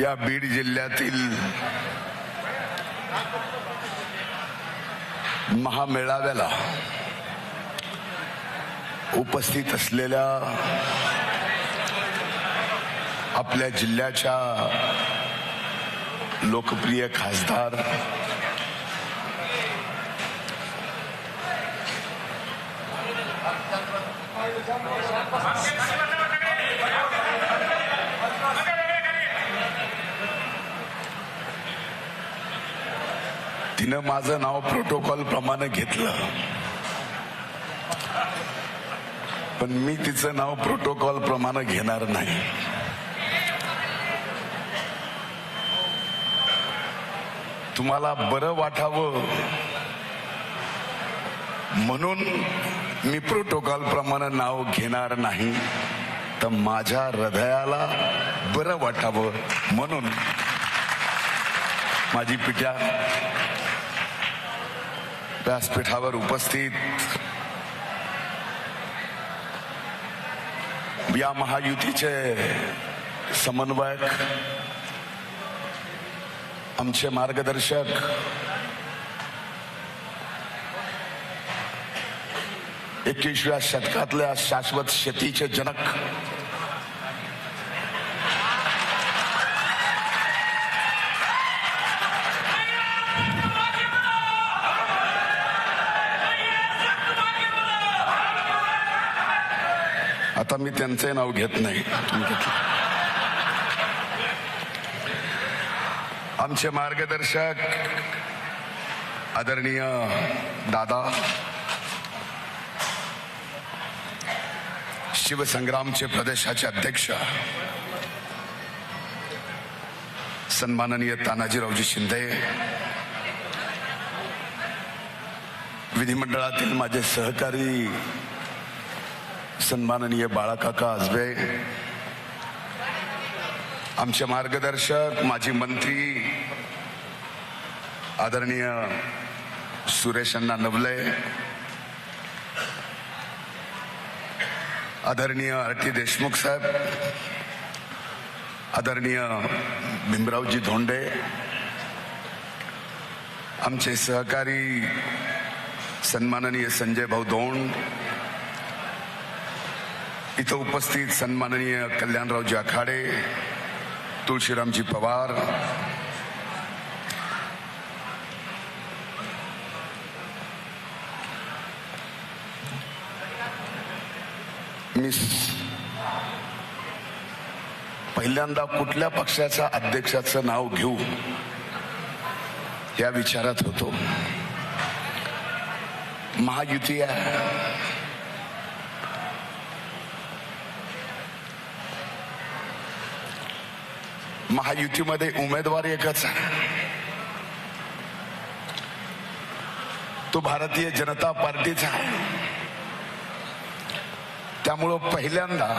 या बीड जिल्ह्यातील महामेळाव्याला उपस्थित असलेल्या आपल्या जिल्ह्याच्या लोकप्रिय खासदार तिनं माझं नाव प्रोटोकॉल प्रमाणे घेतलं. पण मी तिचं नाव प्रोटोकॉल प्रमाणे घेणार नाही. तुम्हाला बरं वाटावं. म्हणून मी प्रोटोकॉल प्रमाणे नाव घेणार नाही. तर माझ्या हृदयाला बरं वाटावं म्हणून माझी पिट्या व्यासपीठावर उपस्थित. या महायुतीचे समन्वयक आमचे मार्गदर्शक एकवीसव्या शतकातल्या शाश्वत शेतीचे जनक. आता मी त्यांचे नाव घेत नाही. आमचे मार्गदर्शक आदरणीय दादा शिवसंग्रामचे प्रदेशाचे अध्यक्ष सन्माननीय तानाजीरावजी शिंदे विधिमंडळातील माझे सहकारी सन्माननीय बाळाकाका आजबे आमचे मार्गदर्शक माजी मंत्री आदरणीय सुरेश अण्णा नवले आदरणीय आर टी देशमुख साहेब आदरणीय भीमरावजी धोंडे आमचे सहकारी सन्माननीय संजय भाऊ दोंड इथं उपस्थित सन्माननीय कल्याणरावजी आखाडे तुळशीरामजी पवार मी पहिल्यांदा कुठल्या पक्षाच्या अध्यक्षाचं नाव घेऊ या विचारात होतो. महायुती आहे महायुतीमध्ये उमेदवार एकच आहे. तो भारतीय जनता पार्टीचा आहे. त्यामुळं पहिल्यांदा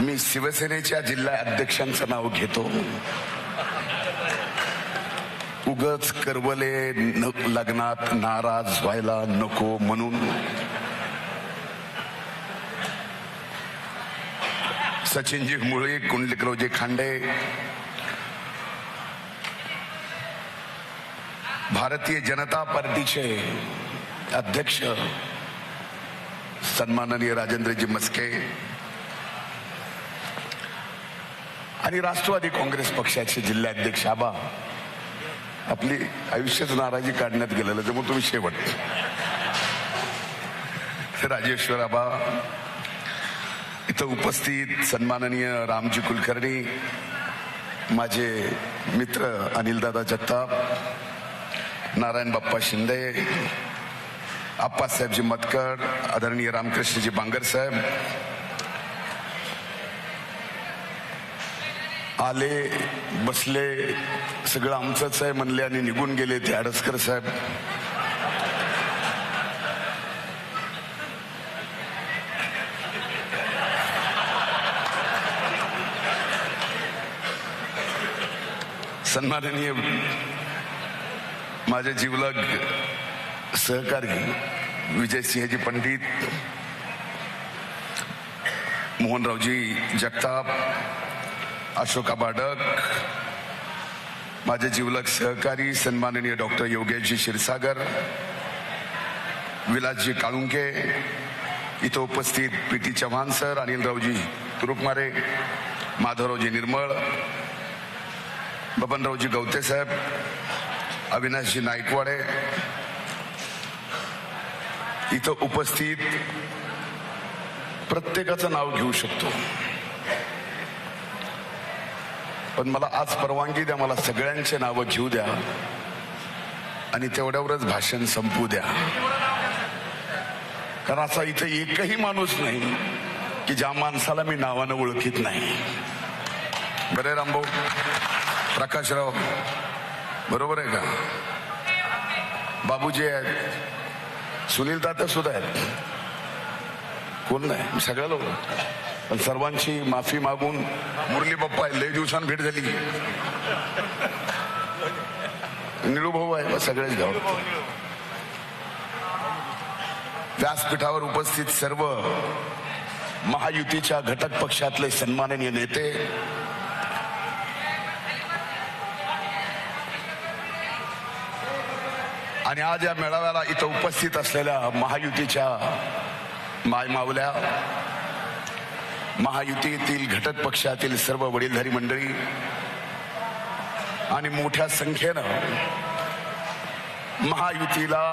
मी शिवसेनेच्या जिल्हा अध्यक्षांचं नाव घेतो. उगच करवले लग्नात नाराज व्हायला नको म्हणून. सचिनजी मुळे कुंडलिकरावजी खांडे. भारतीय जनता पार्टीचे अध्यक्ष सन्माननीय राजेंद्रजी मस्के आणि राष्ट्रवादी काँग्रेस पक्षाचे जिल्हाध्यक्ष आबा आपली आयुष्यच नाराजी काढण्यात गेलेलं त्यामुळे तुम्ही शेवट. राजेश्वर आबा इथं उपस्थित सन्माननीय रामजी कुलकर्णी माझे मित्र अनिलदादा जगताप नारायण बाप्पा शिंदे आप्पासाहेबजी मतकर आदरणीय रामकृष्णजी बांगर साहेब आले बसले सगळं आमचंच आहे म्हणले आणि निघून गेले ते आडसकर साहेब. सन्माननीय माझ्या जिवलग सहकारी विजयसिंहजी पंडित मोहनरावजी जगताप अशोका बाडक माझे जिवलग सहकारी सन्माननीय डॉक्टर योगेशजी क्षीरसागर विलासजी काळुंके इथं उपस्थित पी टी चव्हाण सर अनिलरावजी तुरुकमारे माधवरावजी निर्मळ बबनरावजी गवते साहेब अविनाशजी नाईकवाडे इथं उपस्थित प्रत्येकाचं नाव घेऊ शकतो. पण मला आज परवानगी द्या मला सगळ्यांचे नावं घेऊ द्या आणि तेवढ्यावरच भाषण संपू द्या. कारण असा इथं एकही माणूस नाही की ज्या माणसाला मी नावानं ओळखीत नाही. बरे रामभाऊ? प्रकाशराव बरोबर आहे का? बाबूजी आहेत. सुनील दादा सुद्धा आहेत. कोण नाही? सगळ्या लोक. पण सर्वांची माफी मागून मुरली बाप्पा आहे लय दिवसांनी भेट झाली. निळूभाऊ आहे सगळेच गाव व्यासपीठावर उपस्थित सर्व महायुतीच्या घटक पक्षातले सन्माननीय नेते आणि आज या मेळाव्याला इथं उपस्थित असलेल्या महायुतीच्या मायमावल्या महायुतीतील घटक पक्षातील सर्व वडीलधारी मंडळी आणि मोठ्या संख्येनं महायुतीला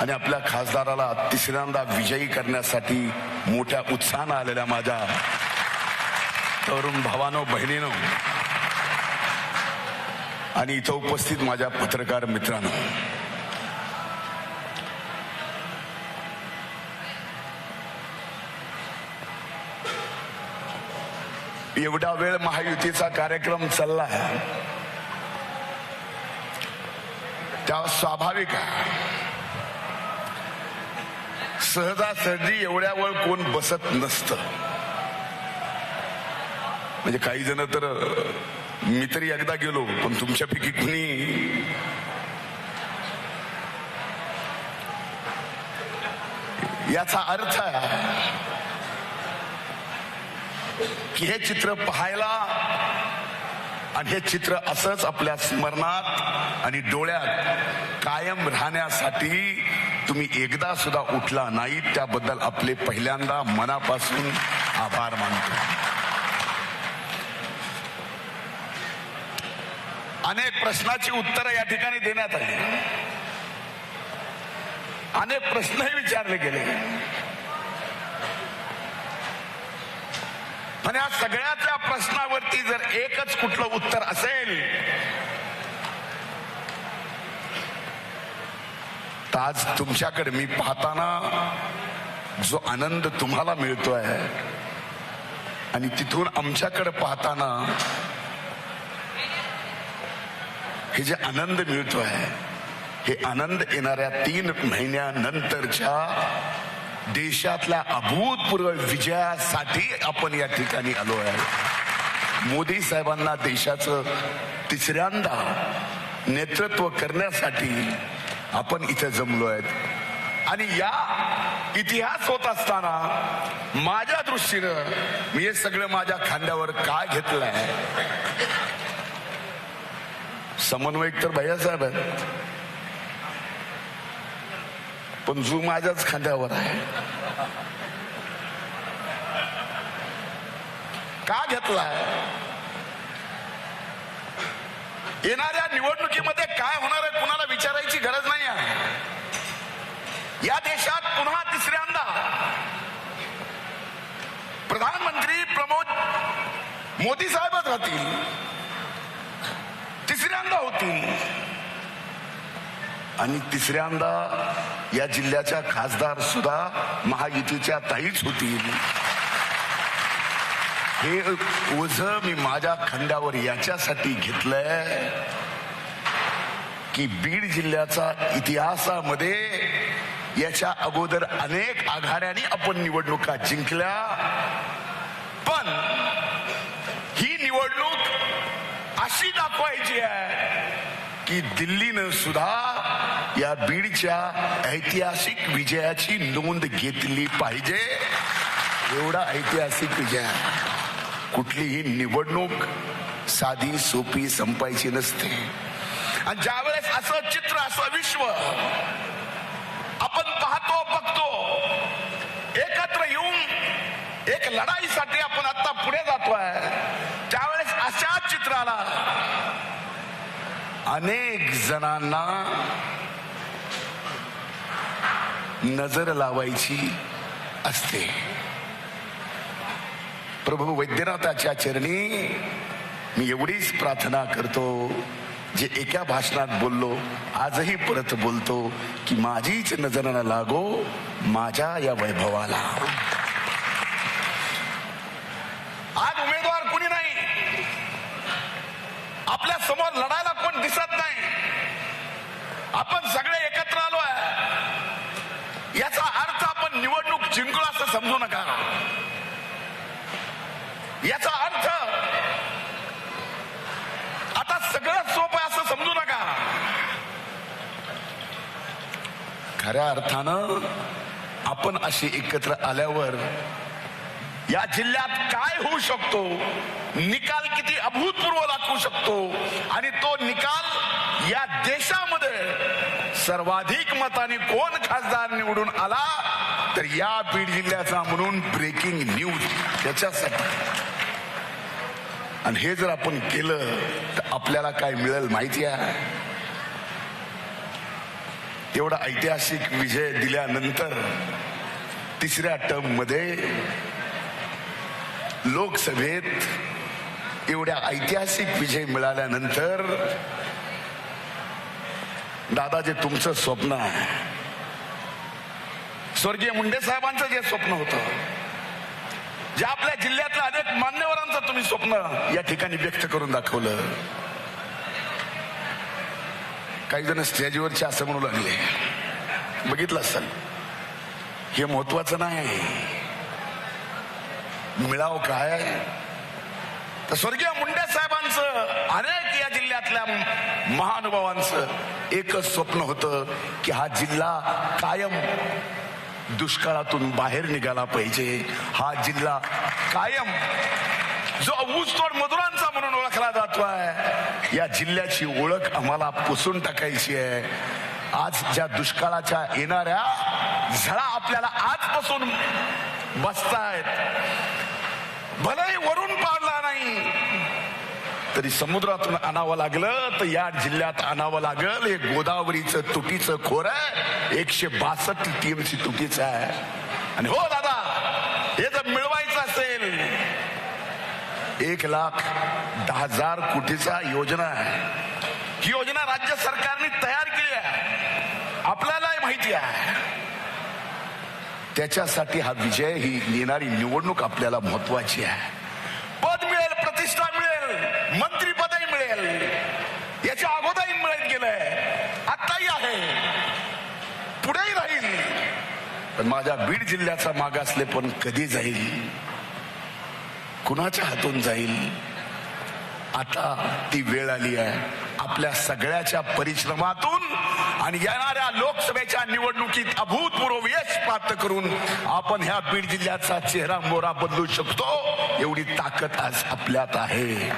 आणि आपल्या खासदाराला तिसऱ्यांदा विजयी करण्यासाठी मोठ्या उत्साहानं आलेल्या माझ्या तरुण भावानो बहिणीनो आणि इथं उपस्थित माझ्या पत्रकार मित्रांनो. एवढा वेळ महायुतीचा कार्यक्रम चालला आहे. त्या स्वाभाविक आहे. सहजासहजी एवढ्या वेळ कोण बसत नसतं. म्हणजे काही जण तर मी तरी एकदा गेलो पण तुमच्यापैकी कुणी? याचा अर्थ की हे चित्र पाहायला आणि हे चित्र असंच आपल्या स्मरणात आणि डोळ्यात कायम राहण्यासाठी तुम्ही एकदा सुद्धा उठला नाही त्याबद्दल आपले पहिल्यांदा मनापासून आभार मानतो अनेक प्रश्नाची उत्तरं या ठिकाणी देण्यात आली. अनेक प्रश्नही विचारले गेले. पण या सगळ्याच्या प्रश्नावरती जर एकच कुठलं उत्तर असेल तर आज तुमच्याकडे मी पाहताना जो आनंद तुम्हाला मिळतोय आणि तिथून आमच्याकडे पाहताना हे जे आनंद मिळतो आहे हे आनंद येणाऱ्या तीन महिन्यानंतरच्या देशातल्या अभूतपूर्व विजयासाठी आपण या ठिकाणी आलो आहे. मोदी साहेबांना देशाचं तिसऱ्यांदा नेतृत्व करण्यासाठी आपण इथे जमलो आहेत. आणि या इतिहास होत असताना माझ्या दृष्टीनं मी हे सगळं माझ्या खांद्यावर का आहे समन्वयक तर भैयासाहेब आहेत. पण जू माझ्याच खांद्यावर आहे. का घेतलाय? येणाऱ्या निवडणुकीमध्ये काय होणार आहे कुणाला विचारायची गरज नाही आहे. या देशात पुन्हा तिसऱ्यांदा प्रधानमंत्री प्रमोद मोदी साहेबच राहतील. तिसऱ्यांदा होतील आणि तिसऱ्यांदा या जिल्ह्याच्या खासदार सुद्धा महायुतीच्या ताईच होतील हे ओझ मी माझ्या खंडावर याच्यासाठी घेतलंय की बीड जिल्ह्याचा इतिहासामध्ये याच्या अगोदर अनेक आघाड्यांनी आपण निवडणुका जिंकल्या पण ही निवडणूक अशी दाखवायची आहे की दिल्लीनं सुद्धा या बीडच्या ऐतिहासिक विजयाची नोंद घेतली पाहिजे. एवढा ऐतिहासिक विजय. कुठलीही निवडणूक साधी सोपी संपायची नसते. आणि ज्यावेळेस असं चित्र असं विश्व आपण पाहतो बघतो एकत्र येऊन एक लढाईसाठी आपण आता पुढे जातोय. अशा अनेक जणांना नजर लावायची असते. प्रभू वैद्यनाथाच्या चरणी मी एवढीच प्रार्थना करतो जे एका भाषणात बोललो आजही परत बोलतो की माझीच नजर न लागो माझ्या या वैभवाला आज उमेदवार कुणी नाही आपल्यासमोर लढायला कोण दिसत नाही. आपण सगळे एकत्र आलो आहे. याचा अर्थ आपण निवडणूक जिंकलो असं समजू नका. याचा अर्थ आता सगळं सोपं आहे असं समजू नका. खऱ्या अर्थानं आपण असे एकत्र आल्यावर या जिल्ह्यात काय होऊ शकतो? निकाल अभूतपूर्व दाखवू शकतो. आणि तो निकाल या देशामध्ये सर्वाधिक मताने कोण खासदार निवडून आला? तर या बीड जिल्ह्याचा म्हणून ब्रेकिंग न्यूज त्याच्यासाठी. आणि हे जर आपण केलं तर आपल्याला काय मिळेल माहिती आहे? एवढा ऐतिहासिक विजय दिल्यानंतर तिसऱ्या टर्ममध्ये लोकसभेत एवढ्या ऐतिहासिक विजय मिळाल्यानंतर दादा जे तुमचं स्वप्न आहे. स्वर्गीय मुंडे साहेबांचं जे स्वप्न होतं जे आपल्या जिल्ह्यातल्या अनेक मान्यवरांचं तुम्ही स्वप्न या ठिकाणी व्यक्त करून दाखवलं. काही जण स्टेजवरचे असं म्हणू लागले. बघितलं असाल. हे महत्वाचं नाही. मिळाव काय? स्वर्गीय मुंडे साहेबांचं अनेक या जिल्ह्यातल्या महानुभावांचं एकच स्वप्न होतं की हा जिल्हा कायम दुष्काळातून बाहेर निघाला पाहिजे. हा जिल्हा कायम जो ऊसतोड मजुरांचा म्हणून ओळखला जातोय. या जिल्ह्याची ओळख आम्हाला पुसून टाकायची आहे. आज ज्या दुष्काळाच्या येणाऱ्या झळा आपल्याला आजपासून बसतायत. भलेही कधी समुद्रातून आणावं लागलं तर या जिल्ह्यात आणावं लागल. हे गोदावरीचं तुटीचं खोर आहे. एकशे बासष्ट टीएमसी तुटीचं आहे. आणि हो दादा हे जर मिळवायचं असेल एक लाख दहा हजार कोटीचा योजना आहे. ही योजना राज्य सरकारने तयार केली आहे. आपल्यालाही माहिती आहे. त्याच्यासाठी हा विजय ही येणारी निवडणूक आपल्याला महत्वाची आहे पद मिळेल प्रतिष्ठा मिळेल मंत्रीपदही मिळेल याच्या अगोदरही मिळत गेलंय. आत्ताही आहे. पुढेही राहील. पण माझ्या बीड जिल्ह्याचा मागासले पण कधी जाईल? कुणाच्या हातून जाईल? आता ती वेळ आली आहे. आपल्या सगळ्याच्या परिश्रमातून आणि येणाऱ्या लोकसभेच्या निवडणुकीत अभूतपूर्व यश प्राप्त करून आपण ह्या बीड जिल्ह्याचा चेहरा मोरा बदलू शकतो. एवढी ताकद आज आपल्यात आहे.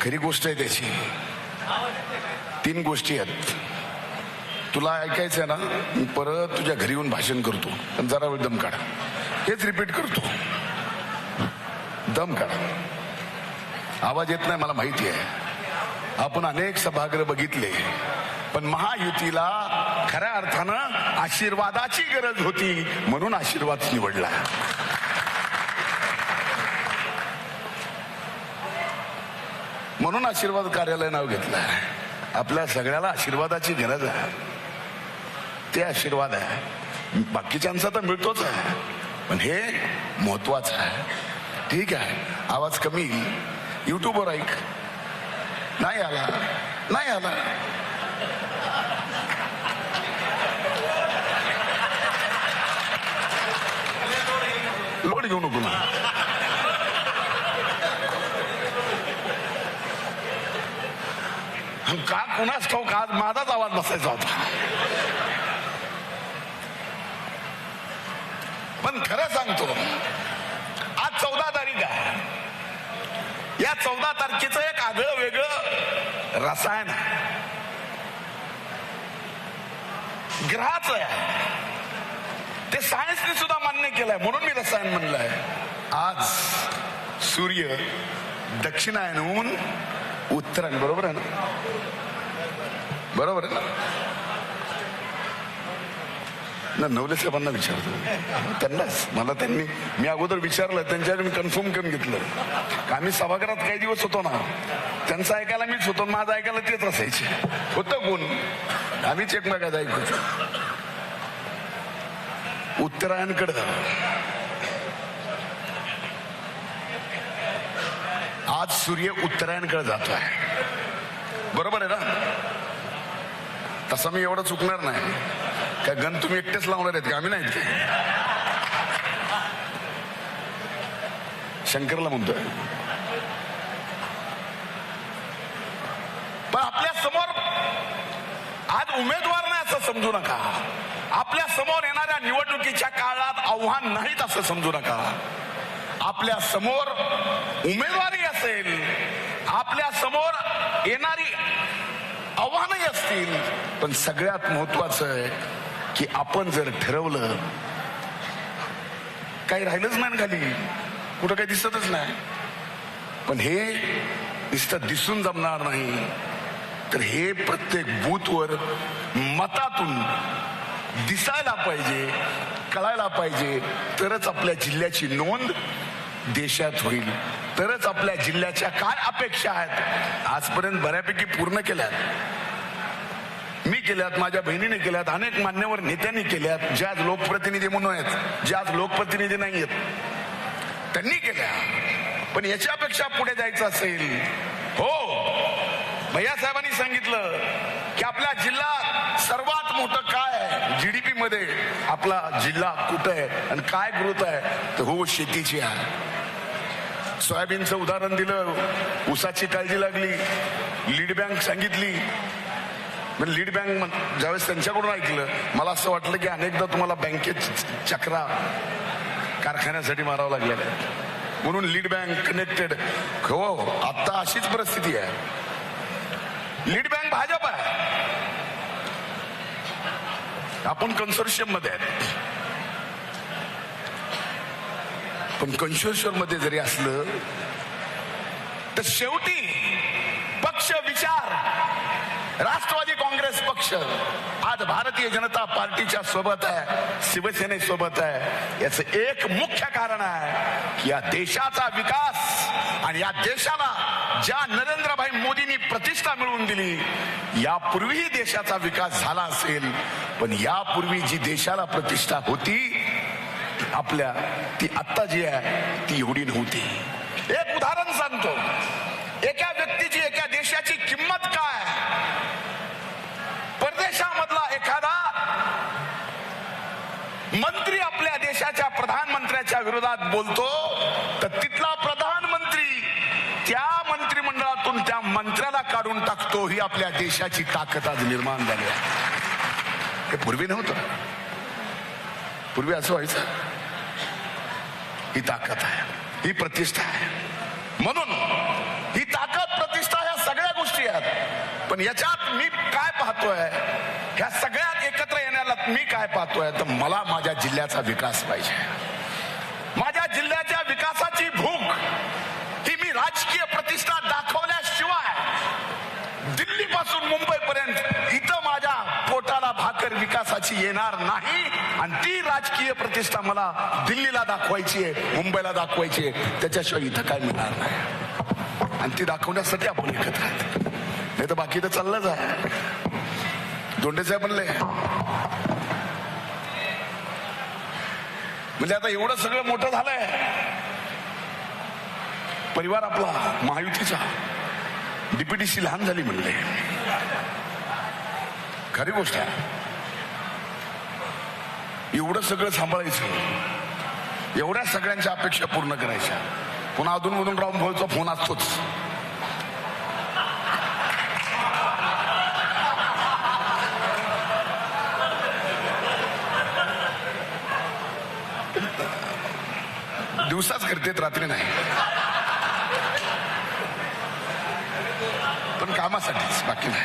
खरी गोष्ट आहे त्याची. तीन गोष्टी आहेत. तुला ऐकायचं ना? मी परत तुझ्या घरी येऊन भाषण करतो. पण जरा वेळ दम काढ. हेच रिपीट करतो. दम काढ. आवाज येत नाही मला माहिती आहे. आपण अनेक सभागृह बघितले. पण महायुतीला खऱ्या अर्थानं आशीर्वादाची गरज होती म्हणून आशीर्वाद निवडला. म्हणून आशीर्वाद कार्यालय नाव घेतलं आपल्या सगळ्याला आशीर्वादाची गरज आहे. ते आशीर्वाद आहे. बाकीच्यांचा तर मिळतोच आहे. पण हे महत्वाचं आहे. ठीक आहे. आवाज कमी युट्यूबवर ऐक. नाही आला. नाही आला. लोड घेऊ नको ना आणि का कुणाच ठाऊक आज माझाच आवाज बसायचा होता पण खरं सांगतो आज चौदा तारीख आहे या चौदा तारखेचं एक आगळं वेगळं रसायन आहे ग्रहाचं आहे ते सायन्सने सुद्धा मान्य केलंय म्हणून मी रसायन म्हणलंय आज सूर्य दक्षिणायनहून उत्तरायण बरोबर आहे ना बरोबर आहे ना? नवले साहेबांना विचारतो. त्यांनाच. मला त्यांनी मी अगोदर विचारलं त्यांच्याकडे मी कन्फर्म करून घेतलं. का आम्ही सभागृहात काही दिवस होतो ना त्यांचं ऐकायला मीच होतो माझं ऐकायला तेच असायचे. होतं कोण? आम्हीच एकमेकात ऐकतो उत्तरायणकडे. आज सूर्य उत्तरायणकडे जातोय. बरोबर आहे ना? तसं मी एवढं चुकणार नाही. काय गण तुम्ही एकटेच लावणार आहेत का? आम्ही नाहीत ते शंकरला म्हणतोय. पण आपल्यासमोर आज उमेदवार नाही असं समजू नका. आपल्यासमोर येणाऱ्या निवडणुकीच्या काळात आव्हान नाहीत असं समजू नका. आपल्यासमोर उमेदवारी असेल. आपल्यासमोर येणारी आव्हानही असतील. पण सगळ्यात महत्वाचं आहे की आपण जर ठरवलं काही राहिलंच नाही खाली. कुठं काही दिसतच नाही. पण हे नुसतं दिसून जमणार नाही. तर हे प्रत्येक बूथवर मतातून दिसायला पाहिजे कळायला पाहिजे. तरच आपल्या जिल्ह्याची नोंद देशात होईल. तरच आपल्या जिल्ह्याच्या काय अपेक्षा आहेत आजपर्यंत बऱ्यापैकी पूर्ण केल्यात. मी केल्यात माझ्या बहिणीने केल्यात अनेक मान्यवर नेत्यांनी केल्यात जे आज लोकप्रतिनिधी म्हणून आहेत जे आज लोकप्रतिनिधी नाही आहेत. त्यांनी केल्या. पण याच्यापेक्षा पुढे जायचं असेल हो. भैया साहेबांनी सांगितलं की आपला जिल्हा सर्वात मोठं काय आहे? जीडीपी मध्ये आपला जिल्हा कुठं आहे आणि काय ग्रोथ आहे? तर हो शेतीची आहे. सोयाबीनचं उदाहरण दिलं उसाची काळजी लागली लीड बँक सांगितली लीड बँक ज्यावेळेस त्यांच्याकडून ऐकलं मला असं वाटलं की अनेकदा तुम्हाला बँकेत चक्रा कारखान्यासाठी मारावं लागलेलं आहे. म्हणून लीड बँक कनेक्टेड हो आता अशीच परिस्थिती आहे. लीड बँक भाजप आहे. आपण कन्सोर्शियममध्ये आहेत. पण कन्सोर्शियममध्ये जरी असलं तर शेवटी पक्ष विचार राष्ट्रवादी काँग्रेस पक्ष आज भारतीय जनता पार्टीच्या सोबत आहे शिवसेनेसोबत आहे. याचं एक मुख्य कारण आहे की या देशाचा विकास आणि या देशाला ज्या नरेंद्रभाई मोदींनी प्रतिष्ठा मिळवून दिली यापूर्वीही देशाचा विकास झाला असेल. पण यापूर्वी जी देशाला प्रतिष्ठा होती आपल्या ती आत्ता जी आहे ती एवढी नव्हती. एक उदाहरण सांगतो. एका व्यक्तीची एका देशाची किंमत काय परदेशामधला एखादा मंत्री आपल्या देशाच्या प्रधानमंत्र्याच्या विरोधात बोलतो तर तिथला प्रधानमंत्री त्या मंत्रिमंडळातून त्या मंत्र्याला काढून टाकतो ही आपल्या देशाची ताकद आज निर्माण झाली आहे. हे पूर्वी नव्हतं. पूर्वी असं व्हायचं ही ताकद आहे ही प्रतिष्ठा आहे. म्हणून ही ताकद प्रतिष्ठा ह्या सगळ्या गोष्टी आहेत. पण याच्यात मी काय पाहतोय ह्या सगळ्यात एकत्र येण्याला मी काय पाहतोय तर मला माझ्या जिल्ह्याचा विकास पाहिजे. विकासाची येणार नाही. आणि ती राजकीय प्रतिष्ठा मला दिल्लीला दाखवायची आहे मुंबईला दाखवायची आहे. त्याच्याशिवाय इथं काय मिळणार नाही. आणि ती दाखवण्यासाठी आपण एकत्र नाही तर बाकी तर चाललंच आहे दोंडे साहेब म्हणले. म्हणजे आता एवढं सगळं मोठं झालंय. परिवार आपला महायुतीचा. डीपीडीसी लहान झाली म्हणले. खरी गोष्ट आहे. एवढं सगळं सांभाळायचं. एवढ्या सगळ्यांच्या अपेक्षा पूर्ण करायच्या. पुन्हा अधूनमधून राहून भाऊचा फोन असतोच. दिवसाच करतेत रात्री नाही. पण कामासाठीच बाकी नाही.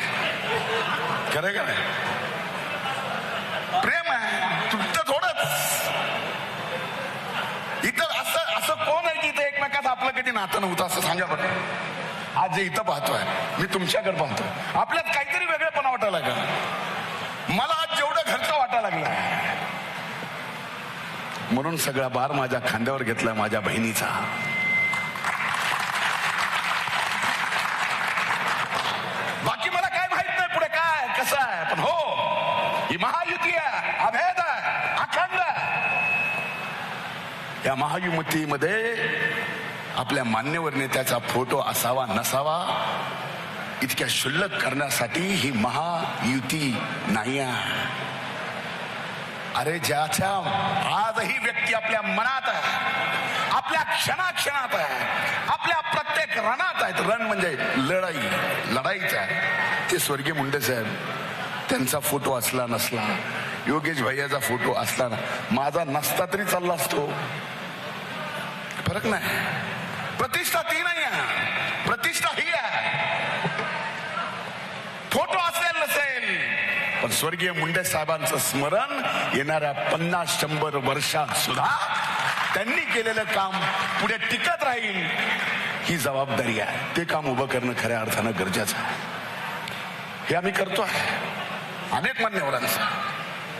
खरं का नाही? आपलं कधी नातं नव्हतं असं सांगा बरं. आज जे इथं पाहतोय मी तुमच्याकडे पाहतोय. आपल्यात काहीतरी वेगळेपणा वाटायला लागला. मला आज जेवढं घरचं वाटायला लागलं. म्हणून सगळा बार माझ्या खांद्यावर घेतलाय माझ्या बहिणीचा. बाकी मला काय माहीत नाही पुढे काय कसं आहे पण हो. ही महायुती आहे अभेद आहे अखंड. या महायुतीमध्ये आपल्या मान्यवर नेत्याचा फोटो असावा नसावा इतक्या शुल्लक करण्यासाठी ही महायुती नाही अरे ज्याच्या आजही व्यक्ती आपल्या मनात आहे आपल्या क्षणाक्षणात आहे आपल्या प्रत्येक रणात आहेत. रण म्हणजे लढाई लढाईच आहे. ते स्वर्गीय मुंडे साहेब त्यांचा फोटो असला नसला योगेश भैयाचा फोटो असला माझा नसता तरी चालला असतो. फरक नाही. प्रतिष्ठा ती नाही आहे. प्रतिष्ठा ही आहे. फोटो असेल नसेल पण स्वर्गीय मुंडे साहेबांचं स्मरण येणाऱ्या पन्नास शंभर वर्षात सुद्धा त्यांनी केलेलं काम पुढे टिकत राहील ही जबाबदारी आहे. ते काम उभं करणं खऱ्या अर्थानं गरजेचं आहे. हे आम्ही करतो आहे अनेक मान्यवरांचं.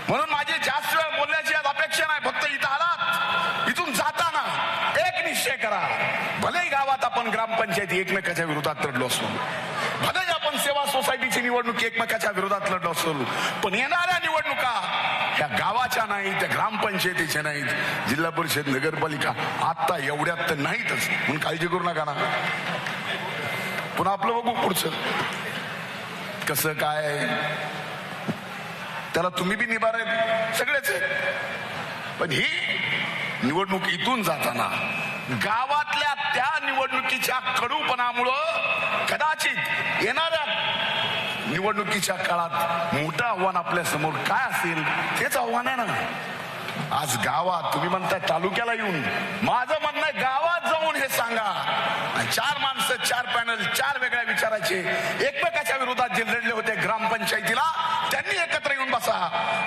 म्हणून माझी जास्त वेळ बोलण्याची आज अपेक्षा नाही फक्त इथं आलात इथून जाताना एक निश्चय करा भलेही गावात आपण ग्रामपंचायती एकमेकाच्या विरोधात लढलो असू भलेही आपण सेवा सोसायटीची निवडणूक एकमेकाच्या विरोधात लढलो असू पण येणाऱ्या निवडणुका ह्या गावाच्या नाहीत त्या ग्रामपंचायतीच्या नाहीत जिल्हा परिषद नगरपालिका आता एवढ्यात तर नाहीतच. म्हणून काळजी करू नका ना. पुन्हा आपलं बघू पुढचं. कसं काय त्याला तुम्ही बी निभार सगळेच पण ही निवडणूक इथून जाताना गावात निवडणुकीच्या कडूपणामुळं कदाचित येणाऱ्या निवडणुकीच्या काळात मोठं आव्हान आपल्यासमोर काय असेल तेच आव्हान आहे ना आज गावात तुम्ही म्हणता तालुक्याला येऊन. माझं म्हणणं गावात जाऊन हे सांगा. चार माणसं चार पॅनल चार वेगळ्या विचाराचे एकमेकाच्या विरोधात जे लढले होते ग्रामपंचायतीला. त्यांनी एकत्र येऊन बसा.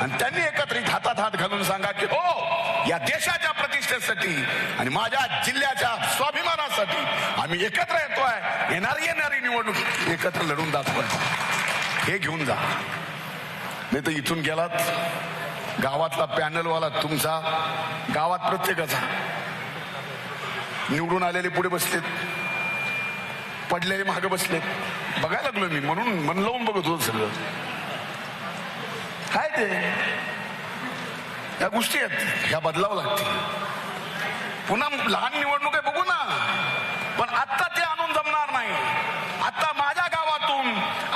आणि त्यांनी एकत्रित हातात हात घालून सांगा की हो या देशाच्या प्रतिष्ठेसाठी आणि माझ्या जिल्ह्याच्या स्वाभिमानासाठी आम्ही एकत्र येतोय. येणारी येणारी निवडणूक. एकत्र लढून दाखवतोय हे घेऊन जा. नाही तर इथून गेलात. गावातला पॅनलवाला तुमचा. गावात प्रत्येकाचा. निवडून आलेले पुढे बसलेत. पडलेले मागे बसलेत. बघायला लागलो मी. म्हणून मन लावून बघत होतो सगळं. काय ते? या गोष्टी आहेत. ह्या बदलावं लागतील. पुन्हा लहान निवडणूक आहे बघू ना. पण आत्ता ते आणून जमणार नाही. आता माझ्या गावातून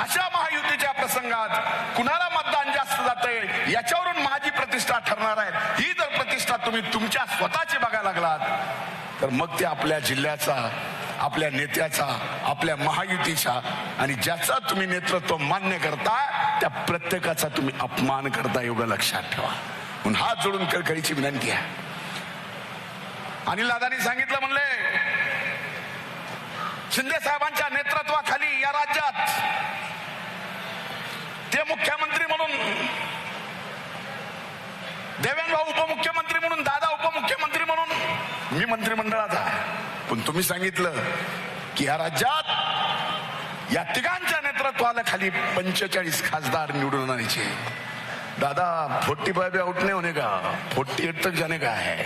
अशा महायुतीच्या प्रसंगात कुणाला मतदान जास्त जातंय याच्यावरून माझी प्रतिष्ठा ठरणार आहे ही जर प्रतिष्ठा तुम्ही तुमच्या स्वतःची बघायला लागलात तर मग ते आपल्या जिल्ह्याचा आपल्या नेत्याचा आपल्या महायुतीचा आणि ज्याचा तुम्ही नेतृत्व मान्य करता त्या प्रत्येकाचा तुम्ही अपमान करता एवढं लक्षात ठेवा. म्हणून हात जोडून कळकळीची विनंती आहे. अनिल दादानी सांगितलं म्हणले शिंदे साहेबांच्या नेतृत्वाखाली या राज्यात ते मुख्यमंत्री म्हणून देवेंद्रभाऊ उपमुख्यमंत्री म्हणून दादा उपमुख्यमंत्री म्हणून मी मंत्रिमंडळाचा पण तुम्ही सांगितलं की या राज्यात या तिघांच्या नेतृत्वाला खाली पंचेचाळीस खासदार निवडून आणायचे. दादा फोर्टी फायव्ह आउट नाही होणे का? फोर्टी एट तक जाने का है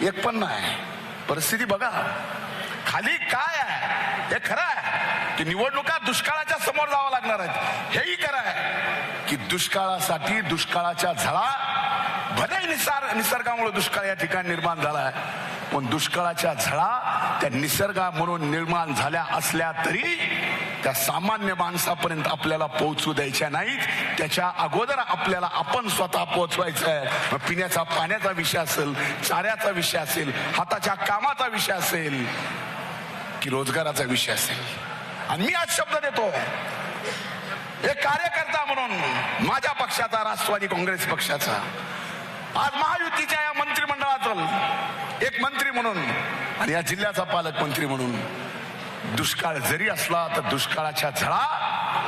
एक पण नाही. परिस्थिती बघा. खाली काय आहे? हे खरं आहे. की निवडणुका दुष्काळाच्या समोर जावं लागणार आहेत. हेही खरं आहे. की दुष्काळासाठी दुष्काळाच्या झळा भले निसर्ग निसर्गामुळे दुष्काळ या ठिकाणी निर्माण झाला आहे. पण दुष्काळाच्या झळा त्या निसर्गामधून निर्माण झाल्या असल्या तरी त्या सामान्य माणसापर्यंत आपल्याला पोहोचू द्यायच्या नाहीत. त्याच्या अगोदर आपल्याला आपण स्वतः पोहोचवायचं आहे मग पिण्याचा पाण्याचा विषय असेल चाऱ्याचा विषय असेल हाताच्या कामाचा विषय असेल की रोजगाराचा विषय असेल. आणि मी आज शब्द देतो. एक कार्यकर्ता म्हणून माझ्या पक्षाचा राष्ट्रवादी काँग्रेस पक्षाचा. आज महायुतीच्या या मंत्रिमंडळातून एक मंत्री म्हणून आणि या जिल्ह्याचा पालकमंत्री म्हणून दुष्काळ जरी असला तर दुष्काळाच्या झळा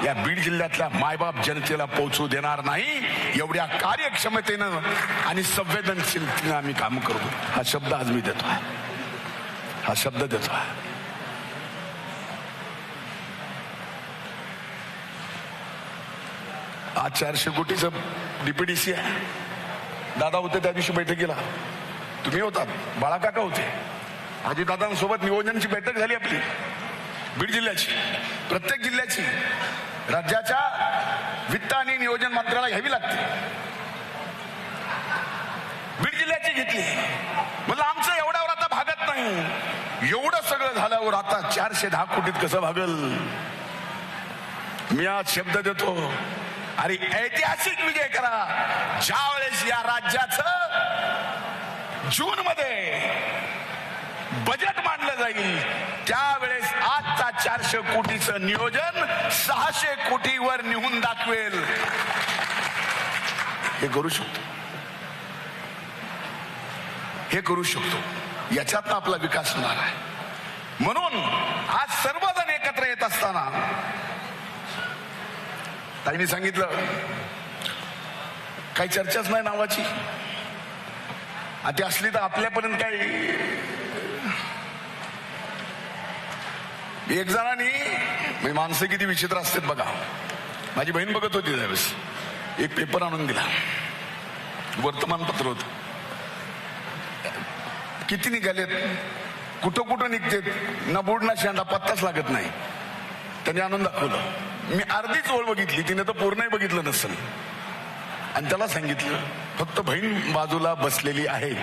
या बीड जिल्ह्यातल्या मायबाप जनतेला पोहोचू देणार नाही. एवढ्या कार्यक्षमतेनं आणि संवेदनशीलतेनं आम्ही काम करतो. हा शब्द आज मी देतो. हा शब्द देतो. आज चारशे कोटीचं डीपीडीसी आहे. दादा होते त्या दिवशी बैठकीला. तुम्ही होतात. बाळा काका होते. आजी दादांसोबत नियोजनची बैठक झाली आपली. बीड जिल्ह्याची प्रत्येक जिल्ह्याची. राज्याच्या वित्त आणि नियोजन मंत्र्याला घ्यावी लागते. बीड जिल्ह्याची घेतली. म्हणलं आमचं एवढ्यावर आता भागत नाही. एवढं सगळं झाल्यावर आता चारशे दहा कोटीत कसं भागल? मी आज शब्द देतो. अरे ऐतिहासिक विजय करा. ज्या वेळेस या राज्याचं जून मध्ये बजेट मांडलं जाईल त्यावेळेस चारशे कोटीचं नियोजन सहाशे कोटीवर निहून दाखवेल. हे करू शकतो. हे करू शकतो. याच्यात आपला विकास होणार आहे. म्हणून आज सर्वजण एकत्र येत असताना ताईने सांगितलं काही चर्चाच नाही नावाची. आता असली तर आपल्यापर्यंत काही एक जणांनी म्हणजे माणसं किती विचित्र असतात बघा. माझी बहीण बघत होती त्यावेळेस. एक पेपर आणून दिला. वर्तमानपत्र होत. किती निघालेत? कुठं कुठं निघतेत? ना बुड ना शेंडा पत्ताच लागत नाही. त्यांनी आणून दाखवलं. मी अर्धीच ओळ बघितली. तिने तर पूर्णही बघितलं नसेल. आणि त्याला सांगितलं फक्त बहीण बाजूला बसलेली आहे.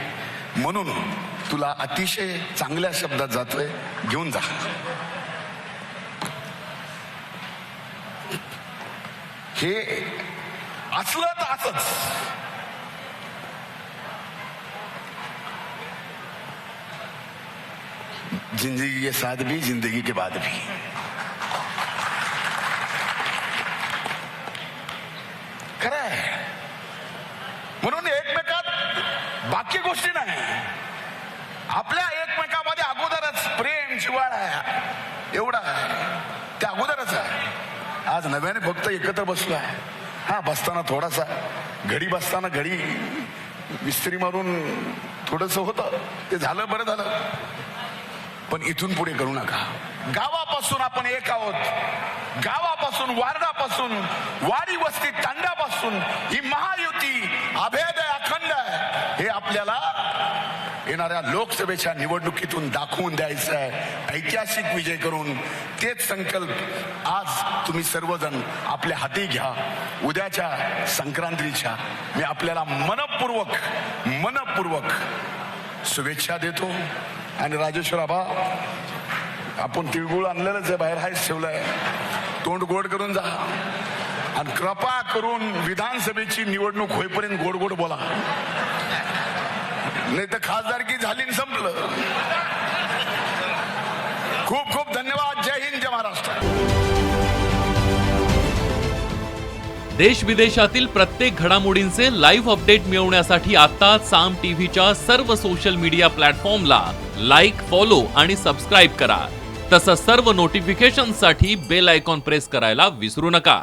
म्हणून तुला अतिशय चांगल्या शब्दात जातोय. घेऊन जा. हे असलं तर असंच. जिंदगी के साथ भी जिंदगी के बाद भी खरं आहे म्हणून एकमेकात बाकी गोष्टी नाही आपल्या एकमेकामध्ये अगोदरच प्रेम जिव्हाळा आहे एवढा आहे ते अगोदरच आहे आज नव्याने फक्त एकत्र बसलो आहे हा बसताना थोडासा घडी बसताना घडी विस्त्री मारून थोडस होतं. ते झालं बरं झालं. पण इथून पुढे करू नका. गावापासून आपण एक आहोत. गावापासून वारणापासून वारी वस्ती तांड्यापासून ही महायुती अभेद अखंड आहे हे आपल्याला येणाऱ्या लोकसभेच्या निवडणुकीतून दाखवून द्यायचं आहे. ऐतिहासिक विजय करून तेच संकल्प आज तुम्ही सर्वजण आपल्या हाती घ्या. उद्याच्या संक्रांतीच्या मी आपल्याला मनपूर्वक मनपूर्वक शुभेच्छा देतो. आणि राजेश्वर आबा आपण तिळगुळ आणलेलंच आहे बाहेर हायच ठेवलंय. तोंड गोड करून जा. आणि कृपा करून विधानसभेची निवडणूक होईपर्यंत गोड गोड बोला. नाही तर खासदारकी झाली संपलं. खूप खूप धन्यवाद. जय हिंद जय महाराष्ट्र. देश विदेशातील प्रत्येक घडामोडींचे लाईव्ह अपडेट मिळवण्यासाठी आता साम टीव्हीच्या सर्व सोशल मीडिया प्लॅटफॉर्मला लाईक फॉलो आणि सबस्क्राईब करा. तसंच सर्व नोटिफिकेशनसाठी बेल आयकॉन प्रेस करायला विसरू नका.